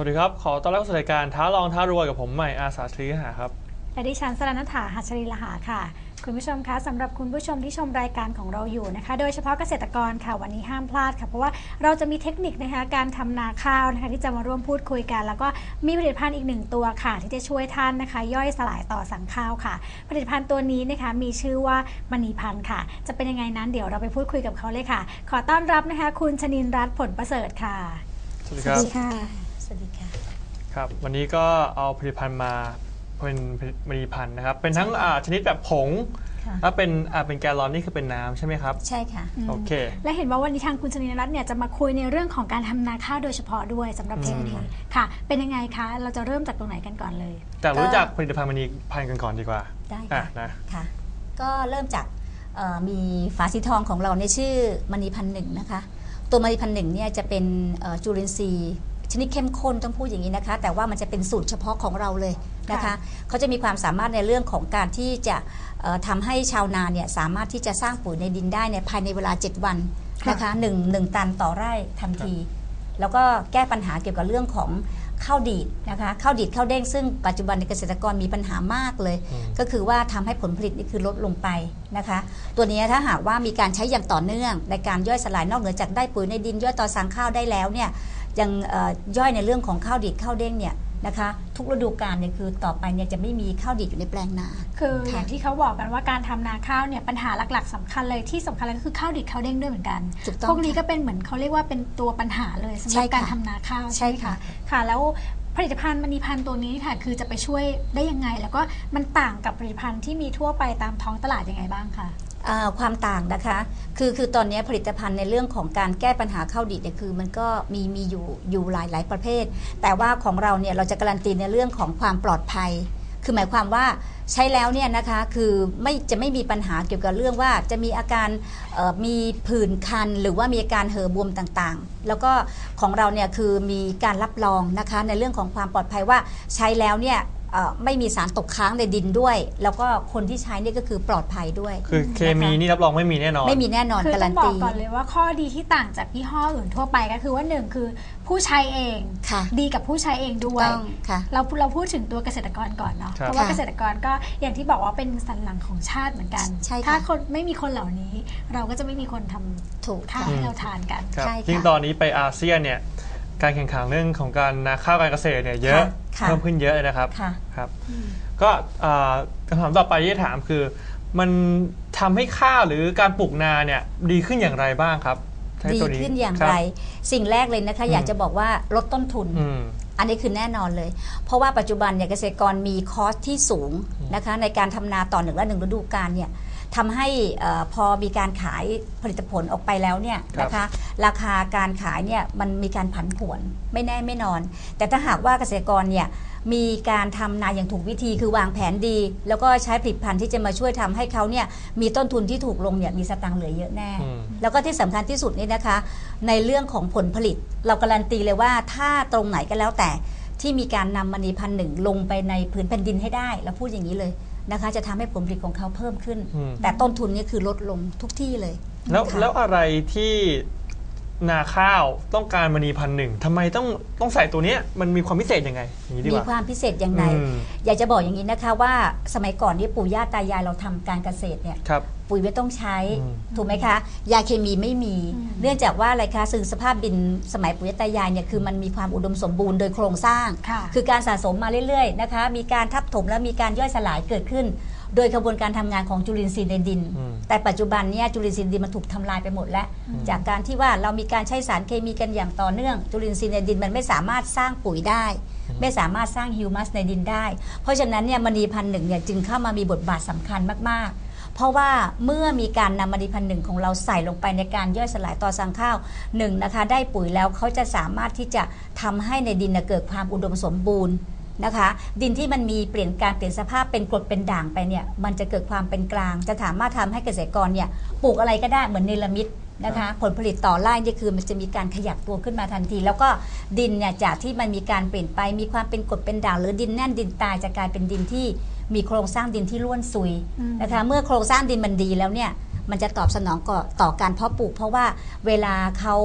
วัสดีครับ ขอต้อนรับเข้าสู่รายการท้าลองท้ารวยกับผมใหม่อาสาทรีหาครับและดิฉันสรณฐาหัชรีละหาค่ะ คุณผู้ชมคะสำหรับคุณผู้ชมที่ชมรายการของเราอยู่นะคะ โดยเฉพาะเกษตรกรค่ะวันนี้ห้ามพลาดค่ะ เพราะว่าเราจะมีเทคนิคนะคะการทำนาข้าวนะคะที่จะมาร่วมพูดคุยกัน แล้วก็มีผลิตภัณฑ์อีกหนึ่งตัวค่ะ ที่จะช่วยท่านนะคะ ย่อยสลายต่อสั่งข้าวค่ะ ผลิตภัณฑ์ตัวนี้นะคะมีชื่อว่ามณีพันธ์ค่ะ จะเป็นยังไงนั้นเดี๋ยวเราไปพูดคุยกับเขาเลยค่ะ ขอต้อนรับนะคะ คุณชนินรัตน์ผลประเสริฐค่ะสวัสดีครับค่ะสวัสดีค่ะ ครับวันนี้ก็เอาผลิตภัณฑ์มาเป็นผลิตมณีพันธ์นะครับ เป็นทั้งอ่าชนิดแบบผงค่ะ และเป็นอ่าเป็นแกลลอนนี่คือเป็นน้ำใช่ไหมครับ ใช่ค่ะอืมโอเค และเห็นว่าวันนี้ทางคุณชนินรัตน์เนี่ยจะมาคุยในเรื่องของการทำนาข้าวโดยเฉพาะด้วยสำหรับเทปนี้อืมค่ะ เป็นยังไงคะ เราจะเริ่มจากตรงไหนกันก่อนเลย แต่รู้จักผลิตภัณฑ์มณีพันธ์กันก่อนดีกว่าได้อะค่ะ นะ ค่ะ ก็เริ่มจากเอ่อมีฝาสีทองของเราเนี่ยชื่อมณีพันธ์หนึ่งนะคะ ตัวมณีพันธ์หนึ่งเนี่ยจะเป็นเอ่อจุลินทรีย์ ชนิดเข้มข้นต้องพูดอย่างนี้นะคะ แต่ว่ามันจะเป็นสูตรเฉพาะของเราเลยนะคะค่ะเขาจะมีความสามารถในเรื่องของการที่จะเอ่อทำให้ชาวนาเนี่ยสามารถที่จะสร้างปุ๋ยในดินได้เนี่ยภายในเวลา 7 วันนะคะหนึ่งหนึ่งตันต่อไร่ทันที แล้วก็แก้ปัญหาเกี่ยวกับเรื่องของข้าวดีดนะคะข้าวดีดข้าวเด้งซึ่งปัจจุบันในเกษตรกรมีปัญหามากเลยอืมก็คือว่าทำให้ผลผลิตนี่คือลดลงไปนะคะ ตัวนี้ถ้าหากว่ามีการใช้อย่างต่อเนื่องในการย่อยสลายนอกเหนือจากได้ปุ๋ยในดินย่อยต่อสังข้าวได้แล้วเนี่ย ยังเอ่อย่อยในเรื่องของข้าวดีดข้าวเด้งเนี่ยนะคะทุกฤดูกาลเนี่ยคือต่อไปเนี่ยจะไม่มีข้าวดีดอยู่ในแปลงนา คืออค่ะย่างที่เขาบอกกันว่าการทำนาข้าวเนี่ยปัญหาหลักๆสำคัญเลยที่สำคัญเลยก็คือข้าวดิบข้าวเด้งด้วยเหมือนกันถูกต้องพวกนี้ค่ะก็เป็นเหมือนเขาเรียกว่าเป็นตัวปัญหาเลยสำหใช่รับค่ะการทำนาข้าวใช่ไหมค่ะค่ะ แล้วผลิตภัณฑ์มณีพันธ์ตัวนี้ค่ะ คือจะไปช่วยได้ยังไง แล้วก็มันต่างกับผลิตภัณฑ์ที่มีทั่วไปตามท้องตลาดยังไงบ้างคะอ่า ความต่างนะคะ คือคือตอนนี้ผลิตภัณฑ์ในเรื่องของการแก้ปัญหาข้าวดีดเนี่ยคือมันก็มีมีอยู่อยู่หลายหลายประเภท แต่ว่าของเราเนี่ยเราจะการันตีในเรื่องของความปลอดภัย คือหมายความว่าใช้แล้วเนี่ยนะคะคือไม่จะไม่มีปัญหาเกี่ยวกับเรื่องว่าจะมีอาการมีผื่นคัน หรือว่ามีอาการเห่อบวมต่างๆ แล้วก็ของเราเนี่ยคือมีการรับรองนะคะในเรื่องของความปลอดภัยว่าใช้แล้วเนี่ย ไม่มีสารตกค้างในดินด้วย แล้วก็คนที่ใช้เนี่ยก็คือปลอดภัยด้วย คือเคมีนี่รับรองไม่มีแน่นอน ไม่มีแน่นอนคือการัต้อนงบอตีกก่อนเลยว่าข้อดีที่ต่างจากยี่ห้ออื่นทั่วไปก็คือว่าหนึ่งคือผู้ใช้เองค่ะดีกับผู้ใช้เองด้วยต้องค่ะเราเราพูดถึงตัวเกษตรกรก่อนเนาะครับเพราะว่าค่ะเกษตรกรก็อย่างที่บอกว่าเป็นสันหลังของชาติเหมือนกันใช่ค่ะถ้าคนไม่มีคนเหล่านี้ เราก็จะไม่มีคนทำถูกข้าค่ะวให้เราทานกันครับใช่ค่ะยิ่งตอนนี้ไปอาเซียนเนี่ยการแข่งขันเรื่องของการนาข้าวการเกษตรเนี่ยเยอะ ค่ะ เพิ่มขึ้นเยอะเลยนะครับค่ะ ครับก็อ่าคำถามต่อไปที่จะถามคือ มันทำให้ข้าวหรือการปลูกนาเนี่ยดีขึ้นอย่างไรบ้างครับใช้ดีตัวนี้ขึ้นอย่างคบ ไร สิ่งแรกเลยนะคะอืมอยากจะบอกว่าลดต้นทุน อืม อันนี้คือแน่นอนเลย เพราะว่าปัจจุบันเนี่ยเกษตรกรมีคอสที่สูงนะคะในการทำนาต่อหนึ่งและหนึ่งฤดูกาลเนี่ย ทำให้เอ่อพอมีการขายผลิตผลออกไปแล้วเนี่ยครับนะคะราคาการขายเนี่ยมันมีการผันผวนไม่แน่ไม่นอน แต่ถ้าหากว่าเกษตรกรเนี่ยมีการทำนาอย่างถูกวิธีคือวางแผนดี แล้วก็ใช้ผลิตภัณฑ์ที่จะมาช่วยทำให้เขาเนี่ยมีต้นทุนที่ถูกลงเนี่ยมีสตังค์เหลือเยอะแน่อืมแล้วก็ที่สำคัญที่สุดนี่นะคะ ในเรื่องของผลผลิต เราการันตีเลยว่าถ้าตรงไหนก็แล้วแต่ที่มีการนำมณีพันธุ์หนึ่งลงไปในผืนแผ่นดินให้ได้เราพูดอย่างนี้เลย นะคะจะทำให้ผลผลิตของเขาเพิ่มขึ้น อืม แต่ต้นทุนนี่คือลดลงทุกที่เลยแล้วค่ะ แล้วอะไรที่ นาข้าวต้องการมณีพันธุ์หนึ่งทำไมต้องต้องใส่ตัวเนี้ยมันมีความพิเศษยังไงอย่างนี้ดีกมีว่า ความพิเศษอย่างไรอืม อยากจะบอกอย่างนี้นะคะว่าสมัยก่อนนี่ปู่ย่าตายายเราทำการเกษตรเนี่ย ครับ ปุ๋ยไม่ต้องใช้อืม ถูกไหมคะยาเคมีไม่มี อืม เนื่องจากว่าอะไรคะซึ่งสภาพดินสมัยปุ๋ยตายายเนี่ยคือมันมีความอุดมสมบูรณ์โดยโครงสร้าง ค่ะ คือการสะสมมาเรื่อยๆนะคะ มีการทับถมและมีการย่อยสลายเกิดขึ้น โดยกระบวนการทำงานของจุลินทรีย์ในดินอืมแต่ปัจจุบันเนี่ยจุลินทรีย์ในดินมันถูกทำลายไปหมดแล้ว จากการที่ว่าเรามีการใช้สารเคมีกันอย่างต่อเนื่อง จุลินทรีย์ในดินมันไม่สามารถสร้างปุ๋ยได้ ไม่สามารถสร้างฮิวมัสในดินได้ เพราะฉะนั้นเนี่ยมณีพันธุ์หนึ่งเนี่ยจึงเข้ามามีบทบาทสำคัญมากๆเพราะว่าเมื่อมีการนำมณีพันธุ์หนึ่งของเราใส่ลงไปในการย่อยสลายต่อสังข้าวหนึ่งนะคะ ได้ปุ๋ยแล้วเขาจะสามารถที่จะทำให้ในดินน่ะเกิดความอุดมสมบูรณ์ นะคะ ดินที่มันมีเปลี่ยนการเปลี่ยนสภาพเป็นกรดเป็นด่างไปเนี่ยมันจะเกิดความเป็นกลาง จะสามารถทำให้เกษตรกรเนี่ยปลูกอะไรก็ได้เหมือนเนลมิตนะคะผลผลิตต่อไร่นี่คือมันจะมีการขยับตัวขึ้นมาทันที แล้วก็ดินเนี่ยจากที่มันมีการเปลี่ยนไป มีความเป็นกรดเป็นด่างหรือดินแน่นดินตายจะกลายเป็นดินที่มีโครงสร้างดินที่ร่วนซุยนะคะเมื่อโครงสร้างดินมันดีแล้วเนี่ย มันจะตอบสนองก่อต่อการเพาะปลูก เพราะว่าเวลาเขา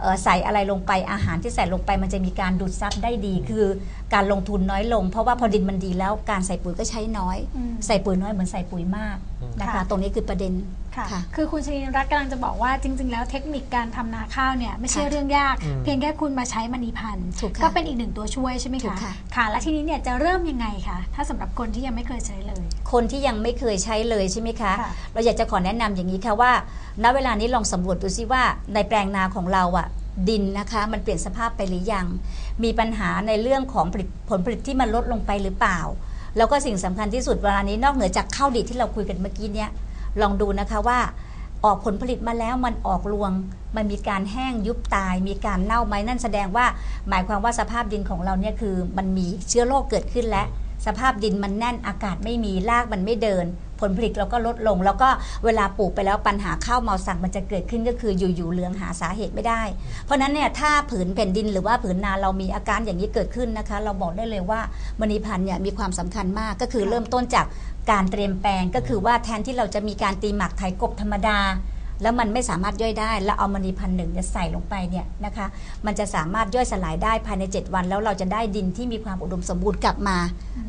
เอ่อใส่อะไรลงไปอาหารที่ใส่ลงไป มันจะมีการดูดซับได้ดี คือการลงทุนน้อยลง เพราะว่าพอดินมันดีแล้วการใส่ปุ๋ยก็ใช้น้อยอืมใส่ปุ๋ยน้อยเหมือนใส่ปุ๋ยมากนะคะค่ะตรงนี้คือประเด็น ค่ะค่ะ คือคุณชนินรัตน์กำลังจะบอกว่าจริง ๆ แล้วเทคนิคการทำนาข้าวเนี่ยไม่ใช่ค่ะเรื่องยากอืมเพียงแค่คุณมาใช้มณีพันธุ์ถูกค่ะก็เป็นอีกหนึ่งตัวช่วยใช่ไหมถูคะกค่ะค่ะ และทีนี้เนี่ยจะเริ่มยังไงคะถ้าสำหรับคนที่ยังไม่เคยใช้เลย คนที่ยังไม่เคยใช้เลยใช่ไหมคะค่ะเราอยากจะขอแนะนำอย่างนี้ค่ะว่า ณเวลานี้ลองสำรวจดูซิว่าในแปลงนาของเราอะดินนะคะมันเปลี่ยนสภาพไปหรือยัง มีปัญหาในเรื่องของผลิตผลผลิตที่มันลดลงไปหรือเปล่า แล้วก็สิ่งสำคัญที่สุดเวลานี้นอกเหนือจากข้าวดีดที่เราคุยกันเมื่อกี้เนี้ย ลองดูนะคะว่าออกผลผลิตมาแล้วมันออกรวง มันมีการแห้งยุบตาย มีการเน่าไหมนั่นแสดงว่า หมายความว่าสภาพดินของเราเนี่ยคือ มันมีเชื้อโรคเกิดขึ้นแล้วสภาพดินมันแน่นอากาศไม่มีรากมันไม่เดิน ผลผลิตเราก็ลดลง แล้วก็เวลาปลูกไปแล้วปัญหาข้าวเมาสั่งมันจะเกิดขึ้นก็คืออยู่ๆเหลืองหาสาเหตุไม่ได้ เพราะฉะนั้นเนี่ยถ้าผืนแผ่นดินหรือว่าผืนนาเรามีอาการอย่างนี้เกิดขึ้นนะคะ เราบอกได้เลยว่ามณีพันธุ์เนี่ยมีความสำคัญมากก็คือเริ่มต้นจาก การเตรียมแปลงก็คือว่าแทนที่เราจะมีการตีหมักไถกบธรรมดา แล้วมันไม่สามารถย่อยได้ แล้วเอามณีพันหนึ่งเนี่ยใส่ลงไปเนี่ยนะคะ มันจะสามารถย่อยสลายได้ภายใน 7 วัน แล้วเราจะได้ดินที่มีความอุดมสมบูรณ์กลับมา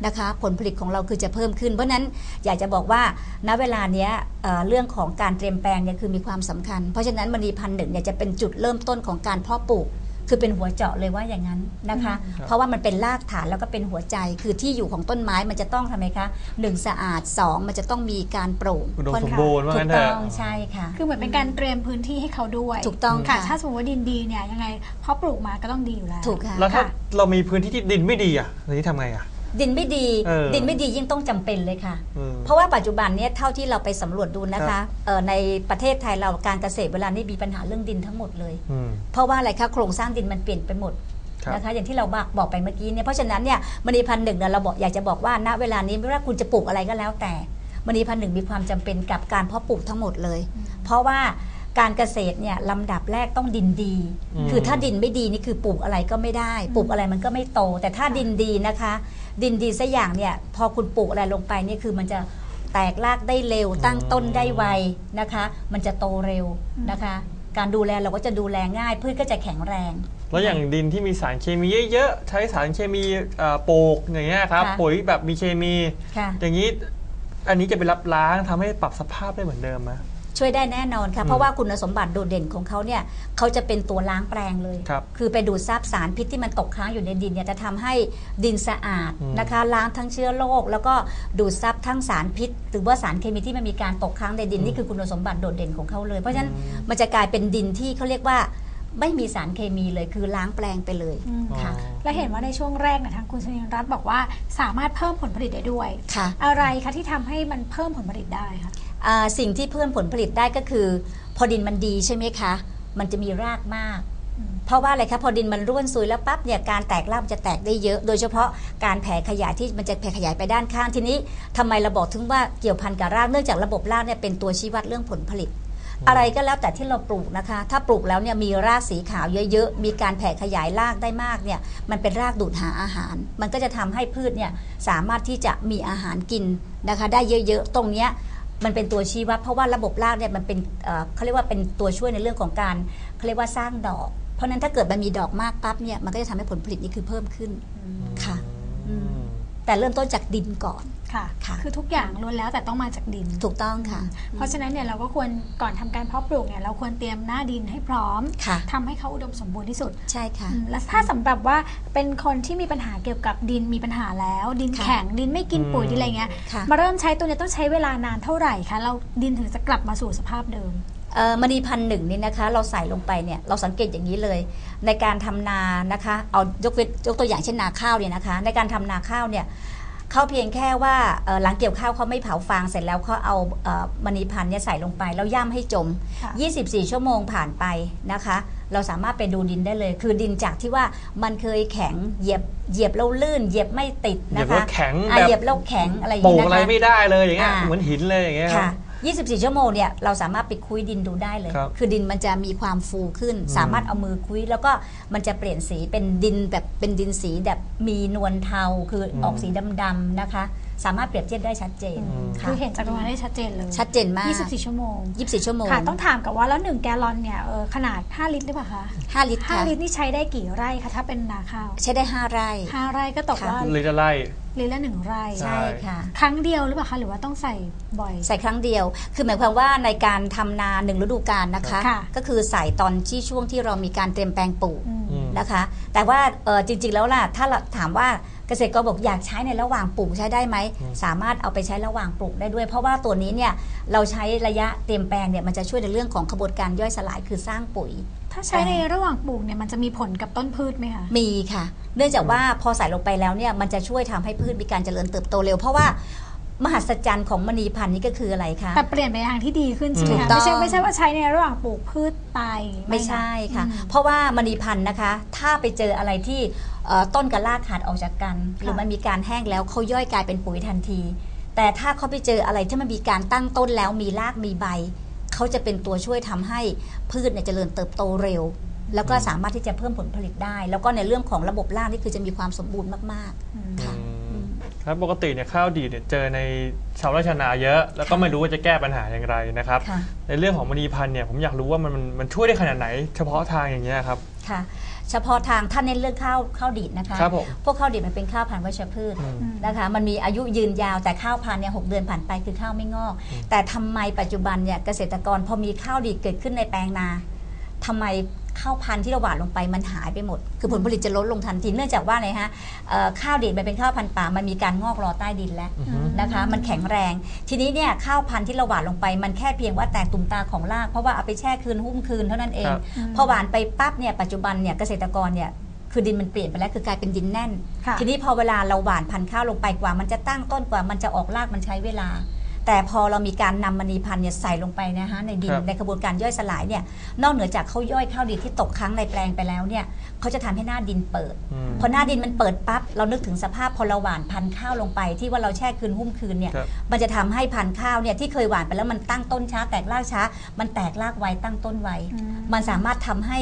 นะคะ ผลผลิตของเราคือจะเพิ่มขึ้น เพราะนั้นอยากจะบอกว่าณเวลาเนี้ยเเรื่องของการเตรียมแปลงเนี่ยคือมีความสำคัญ เพราะฉะนั้นมณีพันหนึ่งเนี่ยจะเป็นจุดเริ่มต้นของการเพาะปลูก คือเป็นหัวเจาะเลยว่าอย่างนั้นนะคะครับเพราะว่ามันเป็นรากฐานแล้วก็เป็นหัวใจ คือที่อยู่ของต้นไม้มันจะต้องทำไมคะหนึ่งสะอาดสองมันจะต้องมีการโปร่งอุดมค่อนสมข้างบูรณ์ว่าถูงั้กนเถต้อะองใช่ค่ะ คือเหมือนเป็นการเตรียมพื้นที่ให้เขาด้วยถูกต้องค่ะ ค่ะ ถ้าสมมติว่าดินดีเนี่ยยังไงเพราะปลูกมาก็ต้องดีอยู่แล้ว ถูกค่ะ แล้วถ้าค่ะเรามีพื้นที่ที่ดินไม่ดีอะทีนี้ทำไงอะ ดินไม่ดี เออดินไม่ดียิ่งต้องจำเป็นเลยค่ะ อืม เพราะว่าปัจจุบันเนี้ยเท่าที่เราไปสำรวจดูนะครัคะบเอ่อในประเทศไทยเราการเกษตรเวลานี้มีปัญหาเรื่องดินทั้งหมดเลย อืม เพราะว่าอะไรคะโครงสร้างดินมันเปลี่ยนไปหมดครับ นะคะอย่างที่เราบอกบอกไปเมื่อกี้เนี่ยเพราะฉะนั้นเนี่ยมณีพันธุ์หนึ่งเนี่ยเราบอกอยากจะบอกว่าณเวลานี้ไม่ว่าคุณจะปลูกอะไรก็แล้วแต่มณีพันธุ์หนึ่งมีความจำเป็นกับการเพาะปลูกทั้งหมดเลย เพราะว่า การเกษตรเนี่ยลำดับแรกต้องดินดีอืมคือถ้าดินไม่ดีนี่คือปลูกอะไรก็ไม่ได้ ปลูกอะไรมันก็ไม่โต แต่ถ้าดินดีนะคะ ดินดีสักอย่างเนี่ยพอคุณปลูกอะไรลงไปนี่คือมันจะแตกรากได้เร็ว ตั้งต้นได้ไวนะคะ มันจะโตเร็วนะคะ การดูแลเราก็จะดูแลง่ายพืชก็จะแข็งแรง แล้วอย่างดินที่มีสารเคมีเยอะๆใช้สารเคมีเอ่อโปกอย่างเงี้ยครับค่ะปุ๋ยแบบมีเคมีค่ะอย่างนี้อันนี้จะไปรับล้างทำให้ปรับสภาพได้เหมือนเดิมไหม ช่วยได้แน่นอนค่ะอืมเพราะว่าคุณสมบัติโดดเด่นของเขาเนี่ยเขาจะเป็นตัวล้างแปลงเลยครับคือไปดูดซับสารพิษที่มันตกค้างอยู่ในดินเนี่ยจะทำให้ดินสะอาดอืมนะคะล้างทั้งเชื้อโรคแล้วก็ดูดซับทั้งสารพิษ หรือว่าสารเคมีที่มันมีการตกค้างในดินนี่คือคุณสมบัติโดดเด่นของเขาเลย เพราะฉะนั้นมันจะกลายเป็นดินที่เขาเรียกว่าไม่มีสารเคมีเลยคือล้างแปลงไปเลยอืมค่ะและเห็นว่าในช่วงแรกเนี่ยทางคุณชนินรัตน์บอกว่าสามารถเพิ่มผลผลิตได้ด้วยค่ะอะไรคะที่ทำให้มันเพิ่มผลผลิตได้คะอ่า สิ่งที่เพิ่มผลผลิตได้ก็คือ พอดินมันดีใช่ไหมคะ มันจะมีรากมาก เพราะว่าอะไรคะพอดินมันร่วนซุยแล้วปั๊บเนี่ยการแตกรากมันจะแตกได้เยอะ โดยเฉพาะการแผ่ขยายที่มันจะแผ่ขยายไปด้านข้างทีนี้ทำไมเราบอกถึงว่าเกี่ยวพันกับรากเนื่องจากระบบรากเนี่ยเป็นตัวชี้วัดเรื่องผลผลิตอะไรก็แล้วแต่ที่เราปลูกนะคะ ถ้าปลูกแล้วเนี่ยมีรากสีขาวเยอะๆ มีการแผ่ขยายรากได้มากเนี่ย มันเป็นรากดูดหาอาหาร มันก็จะทำให้พืชเนี่ยสามารถที่จะมีอาหารกินนะคะ ได้เยอะๆ ตรงเนี้ย มันเป็นตัวชี้วัดเพราะว่าระบบรากเนี่ยมันเป็นเอ่อเขาเรียกว่าเป็นตัวช่วยในเรื่องของการเขาเรียกว่าสร้างดอก เพราะฉะนั้นถ้าเกิดมันมีดอกมากปั๊บเนี่ยมันก็จะทำให้ผลผลิตนี่คือเพิ่มขึ้นค่ะ อืม แต่เริ่มต้นจากดินก่อน ค่ะ ค่ะ คือทุกอย่างล้วนแล้วแต่ต้องมาจากดิน ถูกต้องค่ะ เพราะฉะนั้นเนี่ยเราก็ควรก่อนทำการเพาะปลูกเนี่ยเราควรเตรียมหน้าดินให้พร้อมค่ะทำให้เขาอุดมสมบูรณ์ที่สุด ใช่ค่ะอืมแล้วถ้าสำหรับว่าเป็นคนที่มีปัญหาเกี่ยวกับดินมีปัญหาแล้ว ดินค่ะแข็งดินไม่กินปุ๋ยอืมดินอะไรเงี้ยค่ะมาเริ่มใช้ตัวเนี้ยต้องใช้เวลานานเท่าไหร่คะเราดินถึงจะกลับมาสู่สภาพเดิมเอ่อ มณีพันธุ์หนึ่งนี่นะคะ เราใส่ลงไปเนี่ยเราสังเกตอย่างนี้เลย ในการทำนานะคะเอายกเว้นยกตัวอย่างเช่นนาข้าวเนี่ยนะคะ ในการทำนาข้าวเนี่ยเขาเพียงแค่ว่าเอ่อหลังเกี่ยวข้าวเขาไม่เผาฟางเสร็จแล้วเขาเอาเอ่อมณีพันธุ์เนี่ยใส่ลงไป แล้วย่ำให้จมค่ะ24 ชั่วโมงผ่านไปนะคะ เราสามารถไปดูดินได้เลย คือดินจากที่ว่ามันเคยแข็งเหยียบเหยียบแล้วลื่นเหยียบไม่ติดเหยียนะบแล้คะวแข็งอะแบบเหยียบแล้วแข็งอะไรอย่างปลูนี้กนะคะอะไรไม่ได้เลยอย่างเงี้ยอ่าเหมือนหินเลยอย่างเงี้ยครัค่ะบ 24 ชั่วโมงเนี่ยเราสามารถไปคุยดินดูได้เลยครับคือดินมันจะมีความฟูขึ้นอืมสามารถเอามือคุยแล้วก็มันจะเปลี่ยนสีเป็นดินแบบเป็นดินสีแบบมีนวลเทาคืออมออกสีดำๆนะคะ สามารถเปรียบเทียบได้ชัดเจนอืมค่ะคือเห็นจากตรงนั้นได้ชัดเจนเลยชัดเจนมาก 24 ชั่วโมง 24 ชั่วโมงค่ะต้องถามกับว่าแล้ว 1 แกลลอนเนี่ยเออขนาด 5 ลิตรหรือเปล่าคะ5ลิตรค่ะ5ลิตรนี่ใช้ได้กี่ไร่คะถ้าเป็นนาข้าวใช้ได้ 5 ไร่ 5 ไร่ก็ตกค่ะว่าหรือจะไล่ลิตรละหนึ่งไร่ใช่ใช่ค่ะ ครั้งเดียวหรือเปล่าคะหรือว่าต้องใส่บ่อย ใส่ครั้งเดียว คือหมายความว่าในการทำนาหนึ่งฤดูกาลนะคะค่ะก็คือใส่ตอนที่ช่วงที่เรามีการเตรียมแปลงปลูกอืมอืมนะคะ แต่ว่าเอ่อจริงๆแล้วล่ะถ้าเราถามว่า เกษตรกรบอกอยากใช้ในระหว่างปลูกใช้ได้ไหมอืมสามารถเอาไปใช้ระหว่างปลูกได้ด้วย เพราะว่าตัวนี้เนี่ยเราใช้ระยะเตรียมแปลงเนี่ยมันจะช่วยในเรื่องของกระบวนการย่อยสลายคือสร้างปุ๋ย ถ้าใช้ในระหว่างปลูกเนี่ยมันจะมีผลกับต้นพืชไหมคะ มีค่ะ เนื่องจากว่าพอใส่ลงไปแล้วเนี่ยมันจะช่วยทำให้พืชมีการเจริญเติบโตเร็ว เพราะว่ามหัศจรรย์ของมณีพันธุ์นี้ก็คืออะไรคะแต่เปลี่ยนไปในทางที่ดีขึ้นใช่ไหมถูคะกต้องไม่ใช่ไม่ใช่ว่าใช้ในระหว่างปลูกพืชตายไม่ใช่ค่ะอืมเพราะว่ามณีพันธุ์นะคะ ถ้าไปเจออะไรที่เอ่อ ต้นกับรากขาดออกจากกัน หรือมันมีการแห้งแล้วเขาย่อยกลายเป็นปุ๋ยทันที แต่ถ้าเขาไปเจออะไรที่มันมีการตั้งต้นแล้วมีรากมีใบเขาจะเป็นตัวช่วยทำให้พืชเนี่ยเจริญเติบโตเร็ว แล้วก็สามารถที่จะเพิ่มผลผลิตได้ แล้วก็ในเรื่องของระบบรากนี่คือจะมีความสมบูรณ์มากอืมๆค่ะอืม ครับปกติเนี่ยข้าวดีดเนี่ยเจอในชาวไร่ชาวนาเยอะ แล้วก็ค่ะไม่รู้ว่าจะแก้ปัญหาอย่างไรนะครับ ค่ะ ในเรื่องของมณีพันธุ์เนี่ยผมอยากรู้ว่ามันมันมันช่วยได้ขนาดไหน เฉพาะทางอย่างเงี้ยครับ ค่ะ เฉพาะทางถ้าเน้นเรื่องข้าวข้าวดีดนะคะ ครับผม พวกข้าวดีดมันเป็นข้าวพันธุ์วัชพืช อืมอืมนะคะ มันมีอายุยืนยาวแต่ข้าวพันธุ์เนี่ยหกเดือนผ่านไปคือข้าวไม่งอกอืมแต่ทำไมปัจจุบันเนี่ยเกษตรกรพอมีข้าวดีดเกิดขึ้นในแปลงนาทำไม ข้าวพันธุ์ที่เราหว่านลงไปมันหายไปหมด คือผลผลิตจะลดลงทันทีเนื่องจากว่าอะไรฮะเอ่อข้าวดีดมันเป็นข้าวพันธุ์ป่ามันมีการงอกรอใต้ดินแล้วอือฮึ นะคะมันแข็งแรง ทีนี้เนี่ยข้าวพันธุ์ที่เราหว่านลงไป มันแค่เพียงว่าแตกตุ่มตาของรากเพราะว่าเอาไปแช่คืนหุ้มคืนเท่านั้นเอง ครับอืมพอหว่านไปปั๊บเนี่ยปัจจุบันเนี่ยเกษตรกรเนี่ยคือดินมันเปลี่ยนไปแล้วคือกลายเป็นดินแน่น ค่ะ ทีนี้พอเวลาเราหว่านพันธุ์ข้าวลงไปกว่า มันจะตั้งต้นกว่ามันจะออกรากมันใช้เวลา แต่พอเรามีการนำมณีพันธุ์เนี่ยใส่ลงไปนะฮะในดินครับในกระบวนการย่อยสลายเนี่ยนอกเหนือจากเขาย่อยข้าวดีที่ตกค้างในแปลงไปแล้วเนี่ยเขาจะทำให้หน้าดินเปิด อืมพอหน้าดินมันเปิดปั๊บเรานึกถึงสภาพพอเราหว่านพันธุ์ข้าวลงไป ที่ว่าเราแช่คืนหุ้มคืนเนี่ยครับ มันจะทำให้พันธุ์ข้าวเนี่ยที่เคยหว่านไปแล้วมันตั้งต้นช้าแตกรากช้า มันแตกรากไวตั้งต้นไวอืมมันสามารถทำให้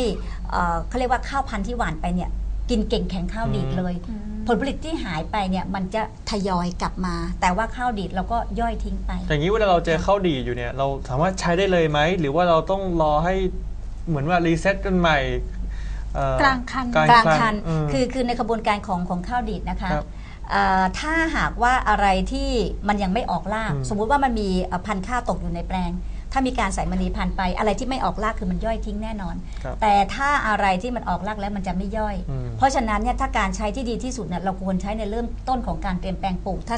เอ่อเขาเรียกว่าข้าวพันธุ์ที่หว่านไปเนี่ยกินเก่งแข็งข้าวดีดเลย อืม ผลผลิตที่หายไปเนี่ยมันจะทยอยกลับมา แต่ว่าข้าวดีดเราก็ย่อยทิ้งไป อย่างนี้เวลาเราเจอข้าวดีดอยู่เนี่ยเราสามารถใช้ได้เลยไหม หรือว่าเราต้องรอให้เหมือนว่ารีเซ็ตกันใหม่เอ่อกลางคันกลางกลางคัคันนอืมคือคือในกระบวนการของของข้าวดีดนะคะครับเอ่อถ้าหากว่าอะไรที่มันยังไม่ออกรากอืมสมมุติว่ามันมีเอ่อพันธุ์ข้าวตกอยู่ในแปลง ถ้ามีการใส่มณีพันธุ์ไป อะไรที่ไม่ออกรากคือมันย่อยทิ้งแน่นอน ครับแต่ถ้าอะไรที่มันออกรากแล้วมันจะไม่ย่อย อืม เพราะฉะนั้นเนี่ยถ้าการใช้ที่ดีที่สุดเนี่ยเราควรใช้ในเริ่มต้นของการเตรียมแปลงปลูกถ้า